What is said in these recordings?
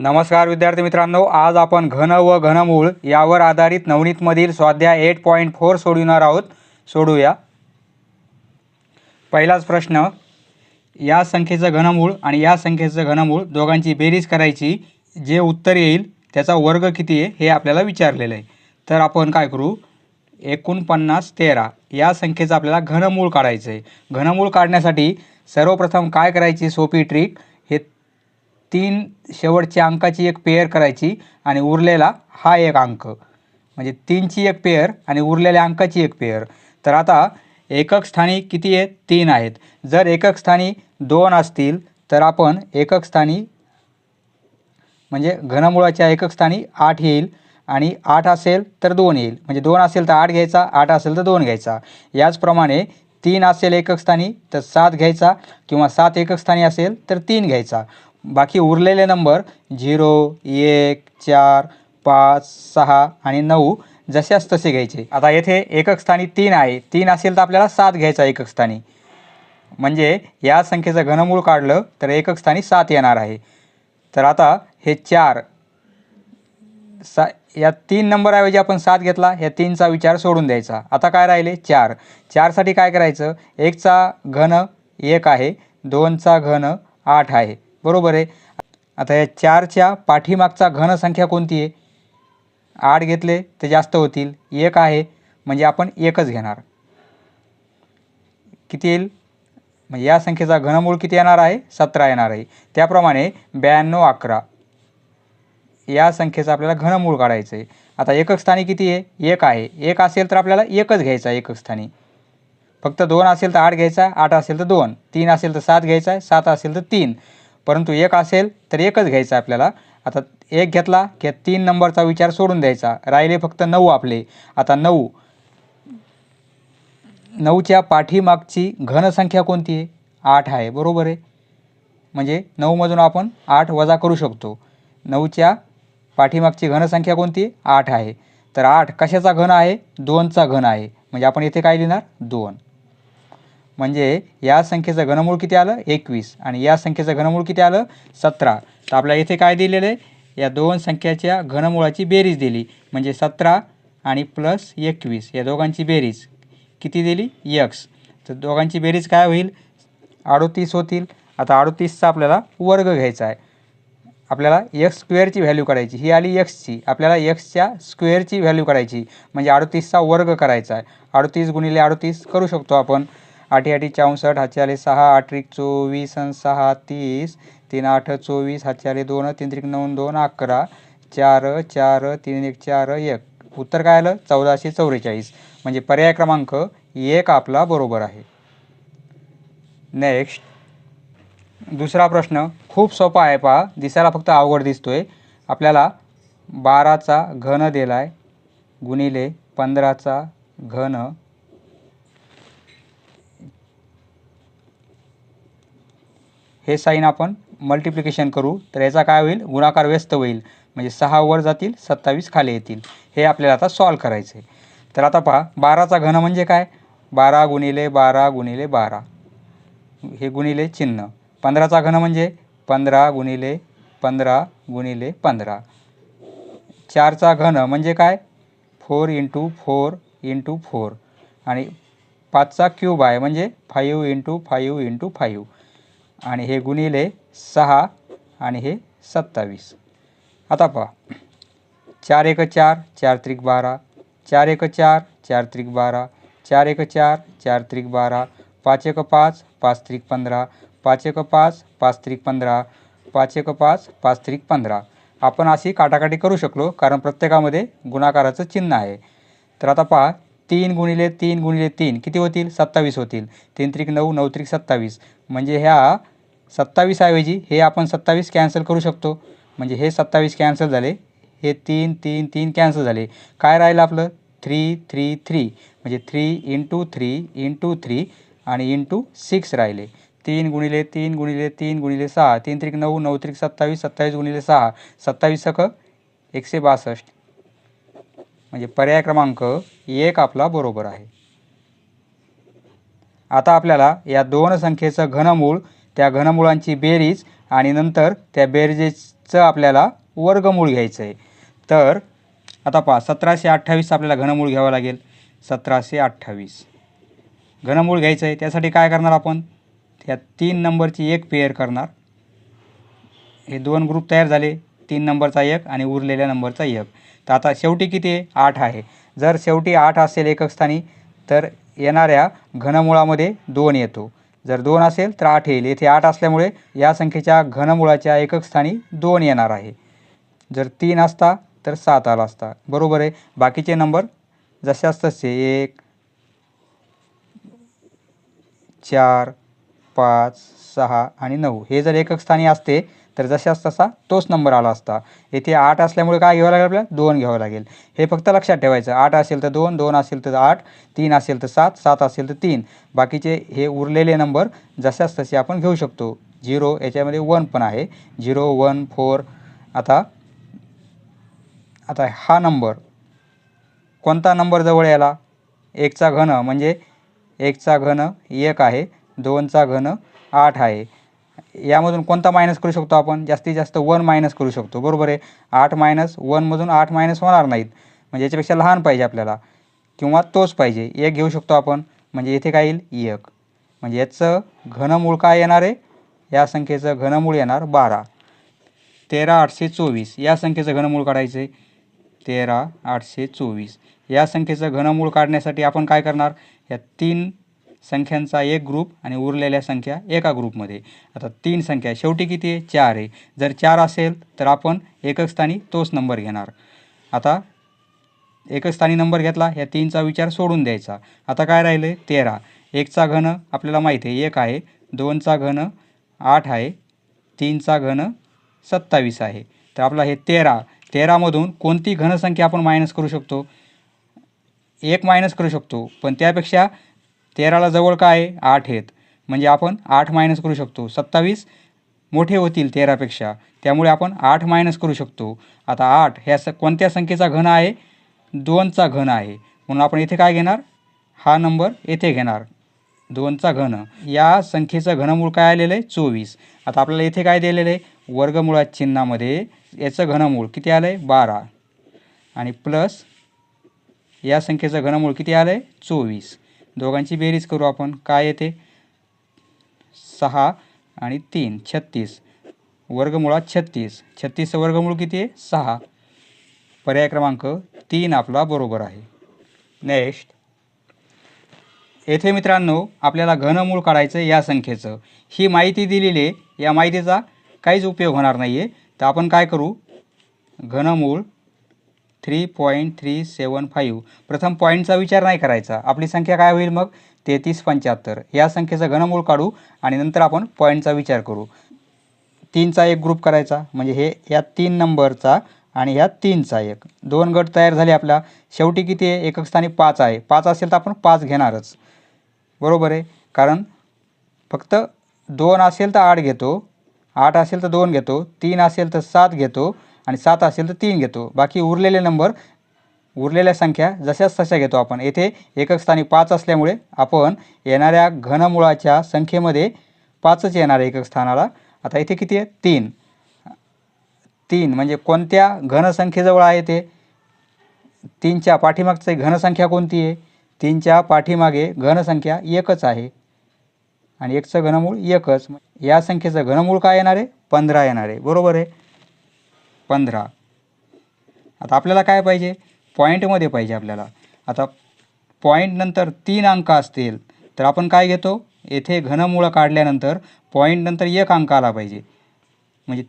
नमस्कार विद्यार्थी मित्रांनो आज आपण घन व घनमूळ यावर आधारित नवनीतमधील स्वाध्याय एट पॉईंट फोर सोडविणार आहोत. सोडूया. पहिलाच प्रश्न या संख्येचं घनमूळ आणि या संख्येचं घनमूळ दोघांची बेरीज करायची जे उत्तर येईल त्याचा वर्ग किती आहे हे आपल्याला विचारलेलं आहे. तर आपण काय करू? एकोणपन्नास तेरा. या संख्येचं आपल्याला घनमूळ काढायचं आहे घनमूळ काढण्यासाठी सर्वप्रथम काय करायची सोपी ट्रिक तीन शेवटच्या अंकाची एक पेअर करायची आणि उरलेला हा एक अंक. म्हणजे तीनची एक पेअर आणि उरलेल्या अंकाची एक पेअर तर आता एकक स्थानी किती आहेत? तीन आहेत. जर एकक स्थानी दोन असतील तर आपण एकक स्थानी म्हणजे घनमुळाच्या एकक स्थानी आठ येईल आणि आठ असेल तर दोन येईल. म्हणजे दोन असेल तर आठ घ्यायचा आठ असेल तर दोन घ्यायचा. याचप्रमाणे तीन असेल एकक स्थानी तर सात घ्यायचा किंवा सात एकक स्थानी असेल तर तीन घ्यायचा. बाकी उरलेले नंबर झिरो एक चार पाच सहा आणि नऊ जशाच तसे घ्यायचे. आता येथे एकक स्थानी तीन आहे. तीन असेल तर आपल्याला सात घ्यायचा एकक स्थानी. म्हणजे या संख्येचं घनमूळ काढलं तर एकक स्थानी सात येणार आहे. तर आता हे चार सा या तीन नंबरऐवजी आपण सात घेतला या तीनचा विचार सोडून द्यायचा. आता काय राहिले? चार. चारसाठी काय करायचं? एकचा घन एक आहे दोनचा घन आठ आहे. बरोबर आहे. आता या चारच्या पाठीमागचा घनसंख्या कोणती आहे? आठ घेतले ते जास्त होतील. एक आहे म्हणजे आपण एकच घेणार. किती येईल? म्हणजे या संख्येचा घनमूळ किती येणार आहे? सतरा येणार आहे. त्याप्रमाणे ब्याण्णव अकरा. या संख्येचं आपल्याला घनमूळ काढायचं आहे. आता एकक स्थानी किती आहे? एक आहे. एक असेल तर आपल्याला एकच घ्यायचा आहे एकक स्थानी. फक्त दोन असेल तर आठ घ्यायचा आठ असेल तर दोन. तीन असेल तर सात घ्यायचा आहे सात असेल तर तीन. परंतु एक असेल तर एकच घ्यायचा आपल्याला. आता एक घेतला की तीन नंबरचा विचार सोडून द्यायचा. राहिले फक्त नऊ आपले. आता नऊ. नऊच्या पाठीमागची घनसंख्या कोणती आहे? आठ आहे. बरोबर आहे? म्हणजे नऊमधून आपण आठ वजा करू शकतो. नऊच्या पाठीमागची घनसंख्या कोणती? आहे आठ आहे. तर आठ कशाचा घन आहे? दोनचा घन आहे. म्हणजे आपण इथे काय लिहिणार? दोन. म्हणजे या संख्येचं घनमूळ किती आलं? एकवीस. आणि या संख्येचं घनमूळ किती आलं? सतरा. तर आपल्याला इथे काय दिलेलं आहे? या दोन संख्याच्या घनमुळाची बेरीज दिली. म्हणजे सतरा आणि प्लस एकवीस. या दोघांची बेरीज किती दिली? यक्स तर दोघांची बेरीज काय होईल? अडोतीस होतील. आता अडोतीसचा आपल्याला वर्ग घ्यायचा आहे. आपल्याला एक्स स्क्वेअरची व्हॅल्यू काढायची. ही आली एक्सची आपल्याला एक्सच्या स्क्वेअरची व्हॅल्यू काढायची. म्हणजे अडोतीसचा वर्ग करायचा आहे. अडोतीस गुणिले अडोतीस करू शकतो आपण. आठी आठ चौसष्ट हातचे सहा आठ चोवीस आणि सहा तीस. तीन आठ चोवीस हातचे दोन तीन त्रिक नऊ दोन अकरा. चार चार तीन एक चार एक. उत्तर काय आलं? चौदाशे चौवेचाळीस म्हणजे पर्याय क्रमांक एक आपला बरोबर आहे. नेक्स्ट दुसरा प्रश्न. खूप सोपा आहे पहा. दिसायला फक्त अवघड दिसतोय. आपल्याला बाराचा घन दिला आहे गुणिले पंधराचा घन हे साईन आपण मल्टिप्लिकेशन करू. तर याचा काय होईल? गुणाकार व्यस्त होईल. म्हणजे सहा वर जातील सत्तावीस खाली येतील. हे आपल्याला आता सॉल्व करायचं आहे तर आता पहा बाराचा घन म्हणजे काय? बारा गुणिले बारा गुणिले बारा. हे गुणिले चिन्ह. पंधराचा घन म्हणजे? पंधरा गुणिले पंधरा गुणिले पंधरा. चारचा घन म्हणजे काय? Four into four into four. आणि पाचचा क्यूब आहे म्हणजे five into five into five. आणि हे गुणिले सहा आणि हे सत्तावीस. आता पहा. चार एक चार चार त्रिक बारा. चार एक चार चार त्रिक बारा. चार एक चार चार त्रिक बारा. पाच एक पाच पाच त्रिक पंधरा. पाच एक पाच पाच त्रिक पंधरा. पाच एक पाच पाच त्रिक पंधरा. आपण अशी काटाकाटी करू शकलो कारण प्रत्येकामध्ये गुणाकाराचं चिन्ह आहे. तर आता पहा. तीन गुणिले तीन गुणिले तीन. किती होतील? सत्तावीस होतील. तीन त्रिक नऊ नऊ त्रिक सत्तावीस. म्हणजे ह्या सत्तावीसऐवजी हे आपण सत्तावीस कॅन्सल करू शकतो. म्हणजे हे सत्तावीस कॅन्सल झाले. हे तीन तीन तीन कॅन्सल झाले. काय राहिलं आपलं? Three three three. म्हणजे three into three into three आणि इंटू सिक्स राहिले. तीन गुणिले तीन गुणिले तीन गुणिले सहा. तीन त्रिक नऊ नऊ त्रिक सत्तावीस सत्तावीस गुणिले सहा. सत्तावीस सक एकशे बासष्ट. म्हणजे पर्याय क्रमांक एक आपला बरोबर आहे. आता आपल्याला या दोन संख्येचं घनमूळ त्या घनमुळांची बेरीज आणि नंतर त्या बेरजेचं आपल्याला वर्गमूळ घ्यायचं आहे. तर आता पहा सतराशे अठ्ठावीस आपल्याला घनमूळ घ्यावं लागेल. सतराशे अठ्ठावीस. घनमूळ घ्यायचं आहे त्यासाठी काय करणार आपण? त्या तीन नंबरची एक पेअर करणार. हे दोन ग्रुप तयार झाले तीन नंबरचा एक आणि उरलेल्या नंबरचा एक. तर आता शेवटी किती आठ आहे. जर शेवटी आठ असेल एकक स्थानी तर येणाऱ्या घनमुळामध्ये दोन येतो. जर दोन असेल तर आठ येईल. येथे आठ असल्यामुळे या संख्येच्या घनमुळाच्या एकक स्थानी दोन येणार आहे. जर तीन असता तर सात आला असता. बरोबर आहे? बाकीचे नंबर जशाच तसे एक चार पाच सहा आणि नऊ. हे जर एकक स्थानी असते तर जशाच तसा तोच नंबर आला असता. येथे आठ असल्यामुळे काय घ्यावं लागेल आपल्याला? दोन घ्यावं लागेल. हे फक्त लक्षात ठेवायचं. आठ असेल तर दोन दोन असेल तर आठ तीन असेल तर सात सात असेल तर तीन. बाकीचे हे उरलेले नंबर जशाच तसे आपण घेऊ शकतो. झिरो याच्यामध्ये वन पण आहे. Zero one four. आता आता हा नंबर कोणता नंबर जवळ याला एकचा घन म्हणजे एकचा घन एक आहे. दोनचा घन आठ आहे. यामधून कोणता मायनस करू शकतो आपण? जास्तीत जास्त वन मायनस करू शकतो. बरोबर आहे? आठ मायनस वनमधून आठ मायनस होणार नाहीत. म्हणजे याच्यापेक्षा लहान पाहिजे आपल्याला. किंवा तोच पाहिजे. एक घेऊ शकतो आपण. म्हणजे इथे काय येईल? एक. म्हणजे याचं घनमूळ काय येणार आहे? या संख्येचं घनमूळ येणार बारा. तेरा आठशे चोवीस. या संख्येचं घनमूळ काढायचं आहे तेरा आठशे चोवीस. या संख्येचं घनमूळ काढण्यासाठी आपण काय करणार? या तीन संख्यांचा एक ग्रुप आणि उरलेल्या संख्या एका ग्रुपमध्ये आता तीन संख्या शेवटी किती आहे? चार आहे. जर चार असेल तर आपण एकक स्थानी तोच नंबर घेणार. आता एकच स्थानी नंबर घेतला या तीनचा विचार सोडून द्यायचा. आता काय राहिलं आहे तेरा. एकचा घन आपल्याला माहिती आहे एक आहे. दोनचा घन आठ आहे. तीनचा घन सत्तावीस आहे. तर आपला हे तेरा. तेरामधून कोणती घनसंख्या आपण मायनस करू शकतो? एक मायनस करू शकतो. पण त्यापेक्षा तेराला जवळ काय आहे? आठ आहेत. म्हणजे आपण आठ मायनस करू शकतो. सत्तावीस मोठे होतील तेरापेक्षा. त्यामुळे आपण आठ मायनस करू शकतो. आता आठ ह्या स कोणत्या संख्येचा घन आहे? दोनचा घन आहे. म्हणून आपण येथे काय घेणार? हा नंबर येथे घेणार. दोनचा घन. या संख्येचं घनमूळ काय आलेलं आहे? चोवीस. आता आपल्याला येथे काय दिलेलं आहे? वर्गमुळात चिन्हामध्ये याचं घनमूळ किती आलं आहे बारा. आणि प्लस या संख्येचं घनमूळ किती आलं आहे चोवीस. दोघांची बेरीज करू आपण. काय येते? सहा आणि तीन छत्तीस. वर्गमुळात छत्तीस. छत्तीसचं वर्गमूळ किती आहे? सहा. पर्याय क्रमांक तीन आपला बरोबर आहे. नेक्स्ट येथे मित्रांनो आपल्याला घनमूळ काढायचं या संख्येचं. ही माहिती दिलेली आहे. या माहितीचा काहीच उपयोग होणार नाही आहे तर आपण काय करू? घनमूळ three point three seven five प्रथम पॉईंटचा विचार नाही करायचा. आपली संख्या काय होईल मग? तेहतीस पंच्याहत्तर. या संख्येचं घनमूळ काढू आणि नंतर आपण पॉईंटचा विचार करू. तीनचा एक ग्रुप करायचा. म्हणजे हे या तीन नंबरचा आणि ह्या तीनचा एक. दोन गट तयार झाले आपल्या. शेवटी किती आहे? एकक स्थानी पाच आहे. पाच असेल तर आपण पाच घेणारच. बरोबर आहे? कारण फक्त दोन असेल तर आठ घेतो. आठ असेल तर दोन घेतो. तीन असेल तर सात घेतो. आणि सात असेल तर तीन घेतो. बाकी उरलेले नंबर उरलेल्या संख्या जशाच तशा घेतो आपण. येथे एकक स्थानी पाच असल्यामुळे आपण येणाऱ्या घनमुळाच्या संख्येमध्ये पाचच येणार आहे एकक स्थानाला. आता इथे किती आहे? तीन. तीन म्हणजे कोणत्या घनसंख्येजवळ आहे ते? तीनच्या पाठीमागचे घनसंख्या कोणती आहे? तीनच्या पाठीमागे घनसंख्या एकच आहे. आणि एकचं घनमूळ एकच. या संख्येचं घनमूळ काय येणार आहे? पंधरा येणार आहे. बरोबर आहे? पंधरा. आता आपल्याला काय पाहिजे? पॉईंटमध्ये पाहिजे आपल्याला. आता पॉईंटनंतर तीन अंक असतील तर आपण काय घेतो? येथे घनमुळं काढल्यानंतर पॉईंटनंतर एक अंक आला पाहिजे. म्हणजे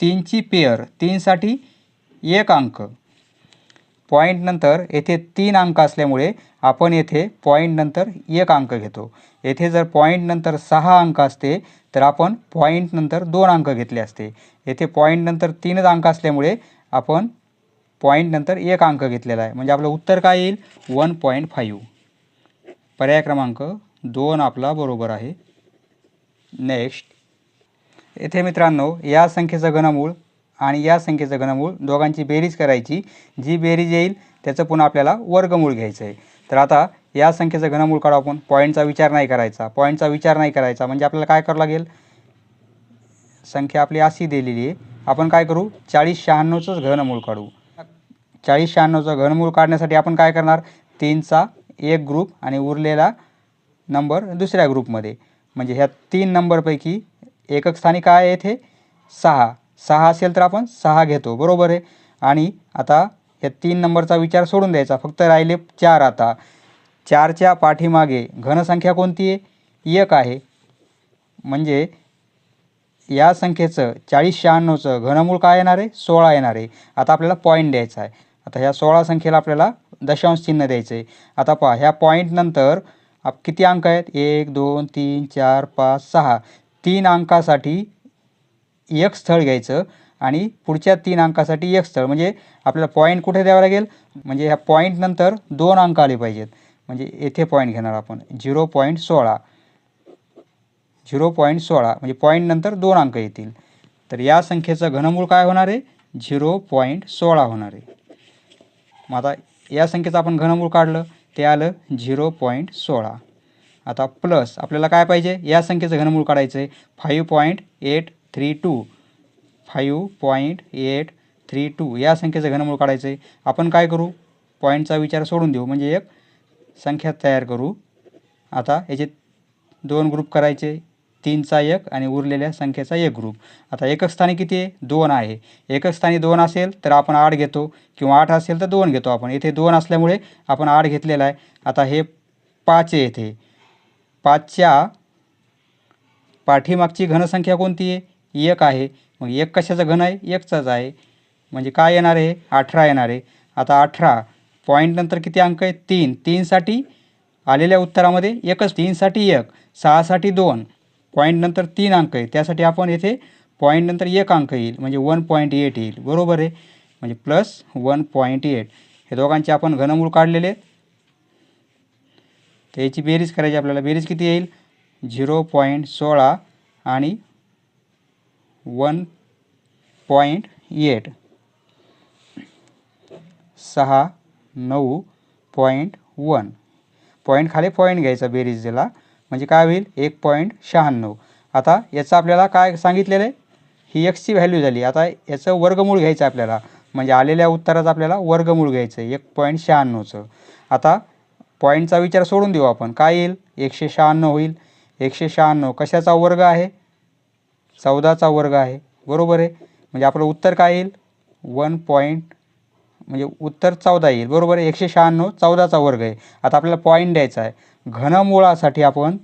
तीनची पेअर तीनसाठी एक अंक. पॉईंटनंतर येथे तीन अंक असल्यामुळे आपण येथे पॉईंटनंतर एक अंक घेतो. येथे जर पॉईंटनंतर सहा अंक असते तर आपण पॉईंटनंतर दोन अंक घेतले असते. येथे पॉईंटनंतर तीनच अंक असल्यामुळे आपण पॉईंटनंतर एक अंक घेतलेला आहे. म्हणजे आपलं उत्तर काय येईल? वन पॉईंट फाईव्ह पर्याय क्रमांक दोन आपला बरोबर आहे. नेक्स्ट येथे मित्रांनो या संख्येचं घनमूळ आणि या संख्येचं घनमूळ दोघांची बेरीज करायची. जी बेरीज येईल त्याचं पुन्हा आपल्याला वर्गमूळ घ्यायचं आहे. तर आता या संख्येचं घनमूळ काढू आपण. पॉईंटचा विचार नाही करायचा. पॉईंटचा विचार नाही करायचा. म्हणजे आपल्याला काय करावं लागेल? संख्या आपली अशी दिलेली आहे. आपण काय करू? चाळीस शहाण्णवचंच घनमूळ काढू. चाळीस शहाण्णवचं घनमूळ काढण्यासाठी आपण काय करणार? तीनचा एक ग्रुप आणि उरलेला नंबर दुसऱ्या ग्रुपमध्ये. म्हणजे ह्या तीन नंबरपैकी एकक स्थानी काय आहे येथे सहा. सहा असेल तर आपण सहा घेतो बरोबर आहे? आणि आता या तीन नंबरचा विचार सोडून द्यायचा. फक्त राहिले चार आता. चारच्या पाठीमागे घनसंख्या कोणती आहे? एक आहे. म्हणजे या संख्येचं चाळीस शहाण्णवचं घनमूळ काय येणार आहे? सोळा येणार आहे. आता आपल्याला पॉईंट द्यायचा आहे. आता ह्या सोळा संख्येला आपल्याला दशांश चिन्ह द्यायचं आहे. आता पहा ह्या पॉईंटनंतर आप किती अंक आहेत? एक दोन तीन चार पाच सहा. तीन अंकासाठी एक स्थळ घ्यायचं आणि पुढच्या तीन अंकासाठी एक स्थळ. म्हणजे आपल्याला पॉईंट कुठे द्यावं लागेल? म्हणजे ह्या पॉईंटनंतर दोन अंक आले पाहिजेत. म्हणजे येथे पॉईंट घेणार आपण. झिरो पॉईंट सोळा. झिरो पॉईंट सोळा. म्हणजे पॉईंटनंतर दोन अंक येतील. तर या संख्येचं घनमूळ काय होणार आहे? झिरो पॉईंट सोळा होणार आहे. मग आता या संख्येचं आपण घनमूळ काढलं. ते आलं झिरो पॉईंट सोळा. आता प्लस आपल्याला काय पाहिजे? या संख्येचं घनमूळ काढायचं आहे five point eight three two five point eight three two या संख्येचं घनमूळ काढायचं आहे. आपण काय करू? पॉईंटचा विचार सोडून देऊ. म्हणजे एक संख्या तयार करू. आता याचे दोन ग्रुप करायचे. तीनचा एक आणि उरलेल्या संख्येचा एक ग्रुप आता एकक स्थानी किती आहे? दोन आहे. एकक स्थानी दोन असेल तर आपण आठ घेतो. किंवा आठ असेल तर दोन घेतो आपण. येथे दोन असल्यामुळे आपण आठ घेतलेला आहे. आता हे पाच आहे येथे पाचच्या पाठीमागची घनसंख्या कोणती आहे? एक आहे. मग एक कशाचं घन आहे? एकचाच आहे. म्हणजे काय येणार आहे? अठरा येणार आहे. आता अठरा पॉईंटनंतर किती अंक आहेत? तीन. तीनसाठी आलेल्या उत्तरामध्ये एकच. तीनसाठी एक. सहासाठी दोन. पॉईंटनंतर तीन अंक आहे त्यासाठी आपण येथे पॉईंटनंतर एक अंक येईल. म्हणजे वन पॉईंट एट येईल. बरोबर आहे? म्हणजे प्लस वन पॉईंट एट हे दोघांचे आपण घनमूळ काढलेले आहेत. तर याची बेरीज करायची आपल्याला. बेरीज किती येईल? झिरो पॉईंट सोळा आणि वन पॉईंट एट. सहा नऊ पॉईंट वन. पॉईंट खाली पॉईंट घ्यायचा बेरीज दिला म्हणजे काय होईल? एक पॉईंट शहाण्णव. आता याचं आपल्याला काय सांगितलेलं आहे? ही एक्सची व्हॅल्यू झाली. आता याचं वर्गमूळ घ्यायचं आपल्याला. म्हणजे आलेल्या उत्तराचं आपल्याला वर्गमूळ घ्यायचं आहे. एक पॉईंट शहाण्णवचं. आता पॉईंटचा विचार सोडून देऊ आपण. काय येईल? एकशे शहाण्णव होईल. एकशे शहाण्णव कशाचा वर्ग आहे? चौदाचा वर्ग आहे. बरोबर आहे? म्हणजे आपलं उत्तर काय येईल? वन पॉईंट म्हणजे उत्तर चौदा येईल. बरोबर आहे? एकशे शहाण्णव चौदाचा वर्ग आहे. आता आपल्याला पॉईंट द्यायचा आहे. घनमुळासाठी आपण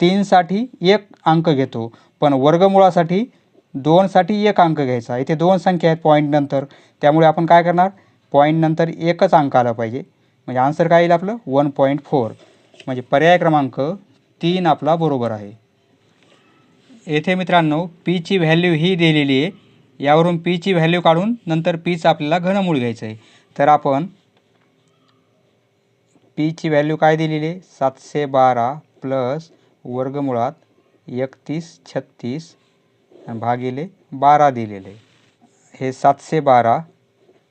तीनसाठी एक अंक घेतो. पण वर्गमुळासाठी दोनसाठी एक अंक घ्यायचा इथे दोन संख्या आहेत पॉईंटनंतर त्यामुळे आपण काय करणार? पॉईंटनंतर एकच अंक आला पाहिजे. म्हणजे आन्सर काय येईल आपलं? One point four. म्हणजे पर्याय क्रमांक तीन आपला बरोबर आहे. येथे मित्रांनो पीची व्हॅल्यू ही दिलेली आहे. यावरून पीची व्हॅल्यू काढून नंतर पीचं आपल्याला घनमूळ घ्यायचं आहे. तर आपण पीची व्हॅल्यू काय दिलेली आहे? सातशे बारा प्लस वर्गमुळात एकतीस छत्तीस भागिले बारा दिलेले हे सातशे बारा.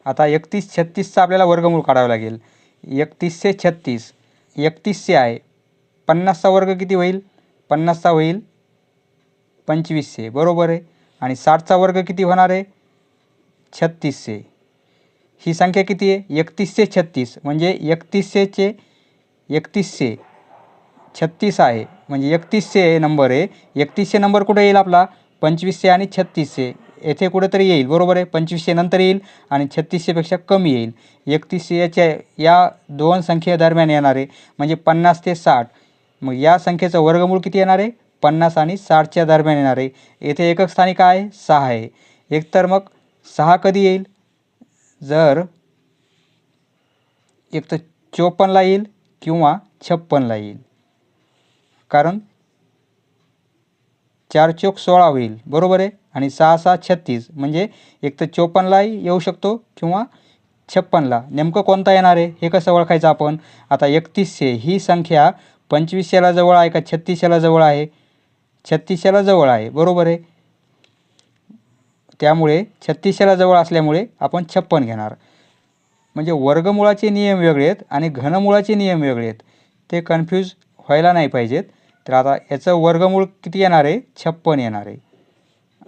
आता एकतीस छत्तीसचा आपल्याला वर्गमूळ काढावं लागेल. एकतीसशे छत्तीस एकतीसशे आहे. पन्नासचा वर्ग किती होईल? पन्नासचा होईल पंचवीसशे बरोबर आहे? आणि साठचा वर्ग किती होणार आहे? छत्तीसशे. ही संख्या किती आहे? एकतीसशे छत्तीस. म्हणजे एकतीसशेचे एकतीसशे. छत्तीस आहे. म्हणजे एकतीसशे नंबर आहे. एकतीसशे नंबर कुठे येईल आपला? पंचवीसशे आणि छत्तीसशे. येथे कुठेतरी येईल बरोबर आहे? पंचवीसशे नंतर येईल आणि छत्तीसशेपेक्षा कमी येईल. एकतीसशे याच्या या दोन संख्येदरम्यान येणार आहे. म्हणजे पन्नास ते साठ. मग या संख्येचं वर्गमूळ किती येणार आहे? पन्नास आणि साठच्या दरम्यान येणार. आहे येथे एकक स्थानी काय आहे सहा आहे. एकतर मग सहा कधी येईल? जर एक तर चोपन्नला येईल किंवा छप्पनला येईल. कारण चार चोक सोळा होईल. बरोबर आहे? आणि सहा सहा छत्तीस. म्हणजे एक तर चोपन्नलाही येऊ शकतो किंवा छप्पनला. नेमकं कोणता येणार आहे? हे कसं ओळखायचं आपण? आता एकतीसशे ही संख्या पंचवीसशेला जवळ आहे का छत्तीसशेला जवळ आहे? छत्तीसशेला जवळ आहे. बरोबर आहे? त्यामुळे छत्तीसशेला जवळ असल्यामुळे आपण छप्पन घेणार. म्हणजे वर्गमुळाचे नियम वेगळे आहेत आणि घनमुळाचे नियम वेगळे आहेत. ते कन्फ्यूज व्हायला नाही पाहिजेत. तर आता याचं वर्गमूळ किती येणार आहे? छप्पन येणार आहे.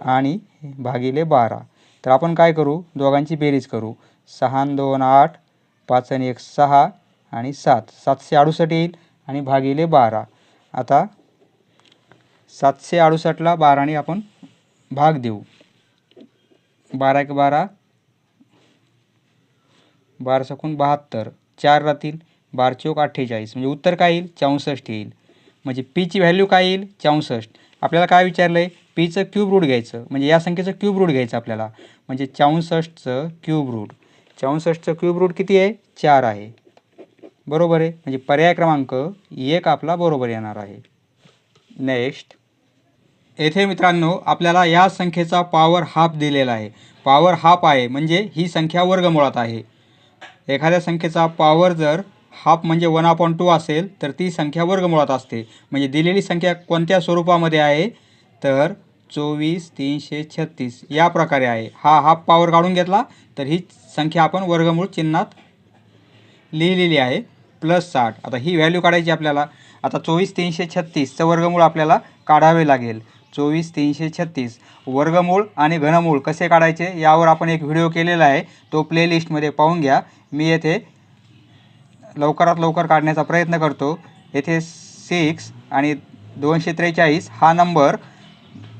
आणि भागिले बारा. तर आपण काय करू? दोघांची बेरीज करू. सहा दोन आठ पाच आणि एक सहा आणि सात. सातशे अडुसष्ट येईल आणि भागिले बारा. आता सातशे अडुसष्टला बाराने आपण भाग देऊ. बारा एक बारा. बारा सकून बहात्तर. चार राहतील. बारा चौक अठ्ठेचाळीस. म्हणजे उत्तर काय येईल? चौसष्ट येईल. म्हणजे पीची व्हॅल्यू काय येईल? चौसष्ट. आपल्याला काय विचारलं आहे पीचं क्यूब रूट घ्यायचं. म्हणजे या संख्येचं क्यूब रूट घ्यायचं आपल्याला. म्हणजे चौसष्टचं क्यूब रूट चौसष्टचं क्यूब रूट किती आहे? चार आहे. बरोबर आहे? म्हणजे पर्याय क्रमांक एक आपला बरोबर येणार आहे. नेक्स्ट येथे मित्रांनो आपल्याला या संख्येचा पॉवर हाफ दिलेला आहे. पॉवर हाफ आहे म्हणजे ही संख्या वर्गमुळात आहे. एखाद्या संख्येचा पॉवर जर हाफ म्हणजे वन अपॉन टू असेल तर ती संख्या वर्गमुळात असते. म्हणजे दिलेली संख्या कोणत्या स्वरूपामध्ये आहे? तर चोवीस तीनशे छत्तीस या प्रकारे आहे. हा हाफ पॉवर काढून घेतला तर ही संख्या आपण वर्गमूळ चिन्हात लिहिलेली आहे. प्लस साठ. आता ही व्हॅल्यू काढायची आपल्याला. आता चोवीस तीनशे छत्तीसचं वर्गमूळ आपल्याला काढावे लागेल. चोवीस तीनशे छत्तीस. वर्गमूळ आणि घनमूळ कसे काढायचे यावर आपण एक व्हिडिओ केलेला आहे. तो प्लेलिस्टमध्ये पाहून घ्या. मी येथे लवकरात लवकर काढण्याचा प्रयत्न करतो. येथे सिक्स आणि दोनशे त्रेचाळीस हा नंबर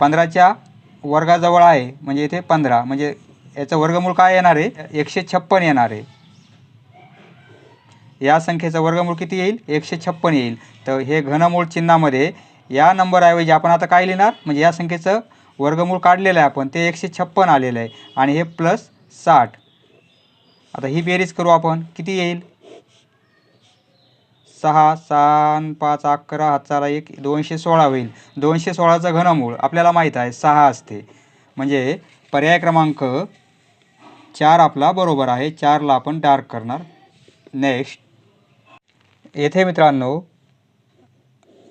पंधराच्या वर्गाजवळ आहे. म्हणजे येथे पंधरा. म्हणजे याचं वर्गमूळ काय येणार आहे? एकशे छप्पन येणार आहे. या संख्येचं वर्गमूळ किती येईल? एकशे छप्पन येईल. तर हे घनमूळ चिन्हामध्ये या नंबरऐवजी आपण आता काय लिहिणार? म्हणजे या संख्येचं वर्गमूळ काढलेलं आहे आपण ते एकशे छप्पन आलेलं आहे. आणि हे प्लस साठ. आता ही बेरीज करू आपण. किती येईल? सहा सहा पाच अकरा हाताला एक दोनशे सोळा होईल. दोनशे सोळाचं घनमूळ आपल्याला माहीत आहे सहा असते. म्हणजे पर्याय क्रमांक चार आपला बरोबर आहे. चारला आपण डार्क करणार. नेक्स्ट येथे मित्रांनो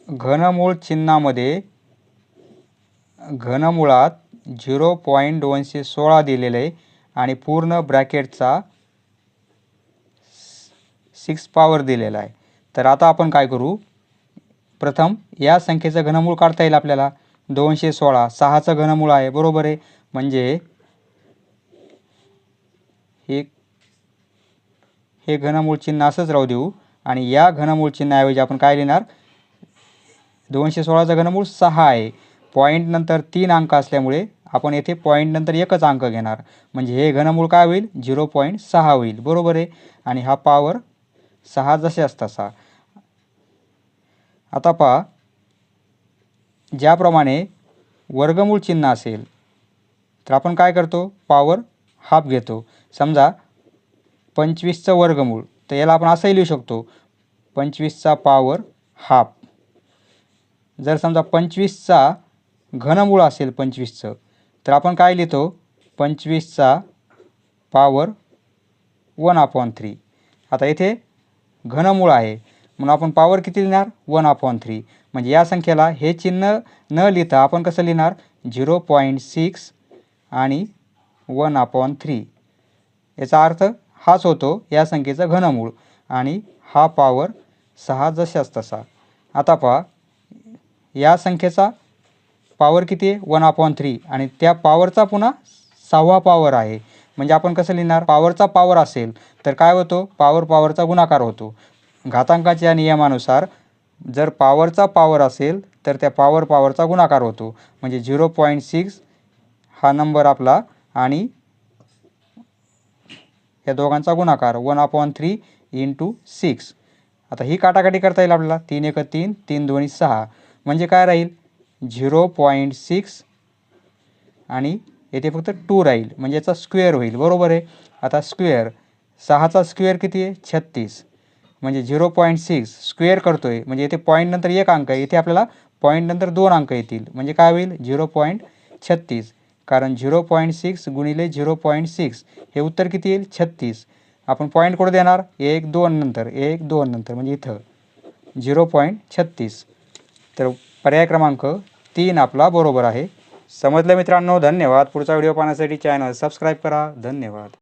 घनमूळ चिन्हामध्ये घनमुळात झिरो पॉईंट दोनशे सोळा दिलेलं आहे आणि पूर्ण ब्रॅकेटचा सिक्स पॉवर दिलेला आहे. तर आता आपण काय करू? प्रथम या संख्येचं घनमूळ काढता येईल आपल्याला. दोनशे सोळा सहाचं घनमूळ आहे बरोबर आहे. म्हणजे हे हे घनमूळ चिन्ह असंच राहू देऊ. आणि या घनमूळ चिन्हाऐवजी आपण काय लिहिणार? दोनशे सोळाचं घनमूळ सहा आहे. पॉईंट नंतर तीन अंक असल्यामुळे आपण येथे पॉईंट नंतर एकच अंक घेणार. म्हणजे हे घनमूळ काय होईल? झिरो पॉईंट सहा होईल. बरोबर आहे? आणि हा पॉवर सहा जसे असता सहा आता पहा. ज्याप्रमाणे वर्गमूळ चिन्ह असेल तर आपण काय करतो? पावर हाफ घेतो. समजा पंचवीसचं वर्गमूळ तर याला आपण असंही लिहू शकतो. पंचवीसचा पावर हाफ जर समजा पंचवीसचा घनमूळ असेल पंचवीसचं तर आपण काय लिहितो? पंचवीसचा पावर वन अपॉन थ्री आता इथे घनमूळ आहे. म्हणून आपण पावर किती लिहिणार? वन अपॉन थ्री म्हणजे या संख्येला हे चिन्ह न लिहिता आपण कसं लिहिणार? झिरो पॉईंट सिक्स आणि वन अपॉन थ्री याचा अर्थ हाच होतो या संख्येचं घनमूळ. आणि हा पावर सहा जशाच तसा आता पहा या संख्येचा पॉवर किती आहे? वन अपॉन थ्री आणि त्या पॉवरचा पुन्हा सहावा पॉवर आहे. म्हणजे आपण कसं लिहिणार? पॉवरचा पॉवर असेल तर काय होतो? पॉवर पॉवरचा गुणाकार होतो. घातांकाच्या नियमानुसार जर पॉवरचा पॉवर असेल तर त्या पॉवर पॉवरचा गुणाकार होतो. म्हणजे झिरो पॉईंट सिक्स हा नंबर आपला आणि या दोघांचा गुणाकार one upon three into six आता ही काटाकाटी करता येईल आपल्याला. तीन एक तीन तीन दोन्ही सहा. म्हणजे काय राहील? झिरो पॉईंट सिक्स आणि येथे फक्त टू राहील. म्हणजे याचा स्क्वेअर होईल. बरोबर आहे? आता स्क्वेअर. सहाचा स्क्वेअर किती आहे? छत्तीस. म्हणजे झिरो पॉईंट सिक्स. स्क्वेअर करतो आहे म्हणजे येथे पॉईंटनंतर एक अंक आहे. इथे आपल्याला पॉईंटनंतर दोन अंक येतील. म्हणजे काय होईल? झिरो पॉईंट छत्तीस. कारण झिरो पॉईंट सिक्स गुणिले झिरो पॉईंट सिक्स हे उत्तर किती येईल? छत्तीस. आपण पॉईंट कुठं देणार? एक दोन नंतर. एक दोन नंतर. म्हणजे इथं. झिरो पॉईंट छत्तीस. तर पर्याय क्रमांक तीन आपला बरोबर आहे. समजलं मित्रांनो धन्यवाद. पुढचा व्हिडिओ पाहण्यासाठी चॅनल सबस्क्राईब करा. धन्यवाद.